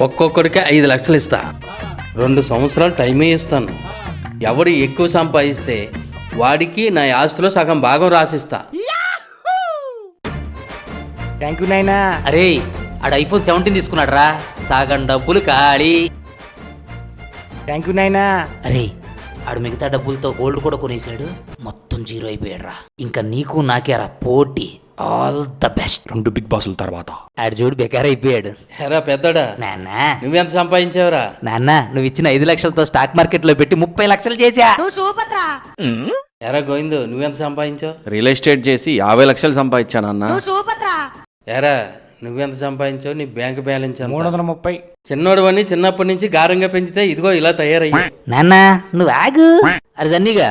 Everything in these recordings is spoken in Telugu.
ఒక్కొక్కడికి ఐదు లక్షలు ఇస్తా. రెండు సంవత్సరాలు టైమే ఇస్తాను. ఎవడు ఎక్కువ సంపాదిస్తే వాడికి నా ఆస్తిలో సగం భాగం రాసిస్తా. థ్యాంక్ యూ నాయనా. అరే ఆడు ఐఫోన్ సెవెంటీన్ తీసుకున్నాడు రా సగం డబ్బులు ఖాళీ. థ్యాంక్ యూ నాయనా. అరే ఆడు మిగతా డబ్బులతో గోల్డ్ కూడా కొనేసాడు. మొత్తం జీరో అయిపోయాడు రా ఇంకా నీకు నాకేరా పోటీ. ఆల్ ద బెస్ట్ రెండు బిగ్ బాసుల తర్వాత. ఆడు చూడు బెకార్ అయిపోయాడు. ఎరా పెద్దడా? నాన్న. నువ్వెంత సంపాదించావురా? నాన్న నువ్వు ఇచ్చిన ఐదు లక్షలతో స్టాక్ మార్కెట్లో పెట్టి ముప్పై లక్షలు చేశా. ఎరా గోవిందు నువ్వెంత సంపాదించావు? రియల్ ఎస్టేట్ చేసి యాభై లక్షలు సంపాదించాను అన్న ఎరా నువ్వెంత సంపాదించావు? నీ బ్యాంక్ బ్యాలెన్స్ మూడు ఎంత? వందల ముప్పై చిన్నోడు అని చిన్నప్పటి నుంచి గారంగా పెంచితే ఇదిగో ఇలా తయారయ్యా. నాన్న నువ్వు ఆగు. అరే సన్నీగా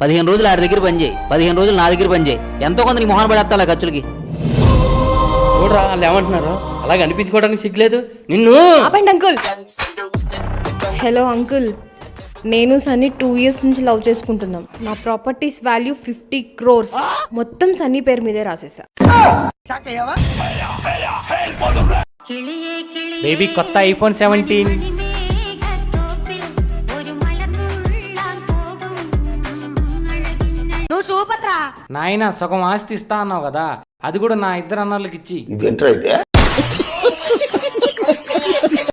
పదిహేను రోజులు ఆడి దగ్గర పని చేయి. పదిహేను రోజులు నా దగ్గర పని చేయి. ఎంతో కొంత నీ మొహన పడేస్తా ఖర్చులకి. చూడరా వాళ్ళు ఏమంటున్నారు? అలాగ అనిపించుకోవడానికి సిగ్గులేదు. నిన్ను! ఆపండి అంకుల్. Hello uncle. నేను సన్నీ టూ ఇయర్స్ నుంచి లవ్ చేసుకుంటున్నాం. నా ప్రాపర్టీస్ వాల్యూ ఫిఫ్టీ క్రోర్స్. మొత్తం సన్నీ పేరు మీదే రాసేసా. బేబీ కొత్త ఐఫోన్ సెవెంటీన్ నాయన సగం ఆస్తి ఇస్తా అన్నావు కదా అది కూడా నా ఇద్దరు అన్నర్లకి ఇచ్చి